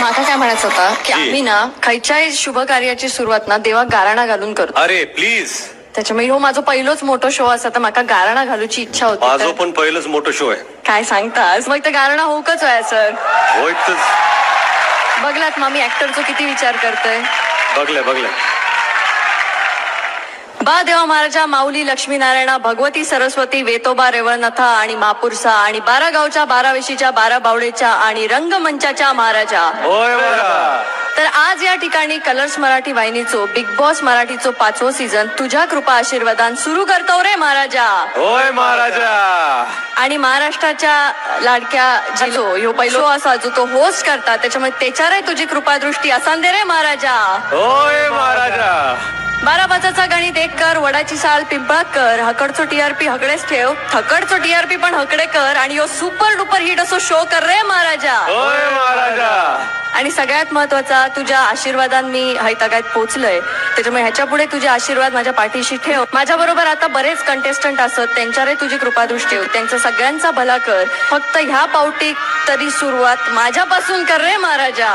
माझा काय म्हणायचं होतं? की. आम्ही ना खयच्याही शुभ कार्याची सुरुवात ना देवा गाराणा घालून करतो अरे प्लीज त्याच्यामुळे हो माझो पहिलोच मोठो शो असा तर म्हाका गाराणा घालूची इच्छा होती माझो तर पण पहिलंच मोठं शो आहे. काय सांगतास? मग ते गाराणा होकच आहे सर. होयच बघलात मग मी ऍक्टरचो किती विचार करतोय. बघलंय बघलंय बा देवा महाराजा माऊली लक्ष्मीनारायणा भगवती सरस्वती वेतोबा रेवळनाथा आणि महापुरसा आणि बारा गावच्या बारा वेशीच्या बारा बावडेच्या आणि रंगमंचाच्या महाराजा. तर आज या ठिकाणी कलर्स मराठी वाहिनीचो बिग बॉस मराठीचो पाचवो सीझन तुझ्या कृपा आशीर्वादान सुरू करतो रे महाराजा. होय महाराजा. आणि महाराष्ट्राच्या लाडक्या जिल्हो ह्यो पहिलो असा जो तो होस्ट करता त्याच्यामुळे त्याच्यावर तुझी कृपादृष्टी असान दे रे महाराजा. होय महाराजा. बारा पाचाचा गणित एक कर वडाची साल पिंपळात कर. हकडचो टीआरपी हकडेच ठेव. थकडचो टीआरपी पण हकडे कर आणि यो सुपर डुपर हिट असो शो कर रे महाराजा. महाराजा. आणि सगळ्यात महत्त्वाचा तुझ्या आशीर्वादान मी हैतागायत पोहोचलोय त्याच्यामुळे ह्याच्या पुढे तुझे आशीर्वाद माझ्या पाठीशी ठेव. माझ्या बरोबर आता बरेच कंटेस्टंट असत त्यांच्यावर तुझी कृपादृष्टी त्यांचा सगळ्यांचा भला कर. फक्त ह्या पावटीक तरी सुरुवात माझ्यापासून कर रे महाराजा.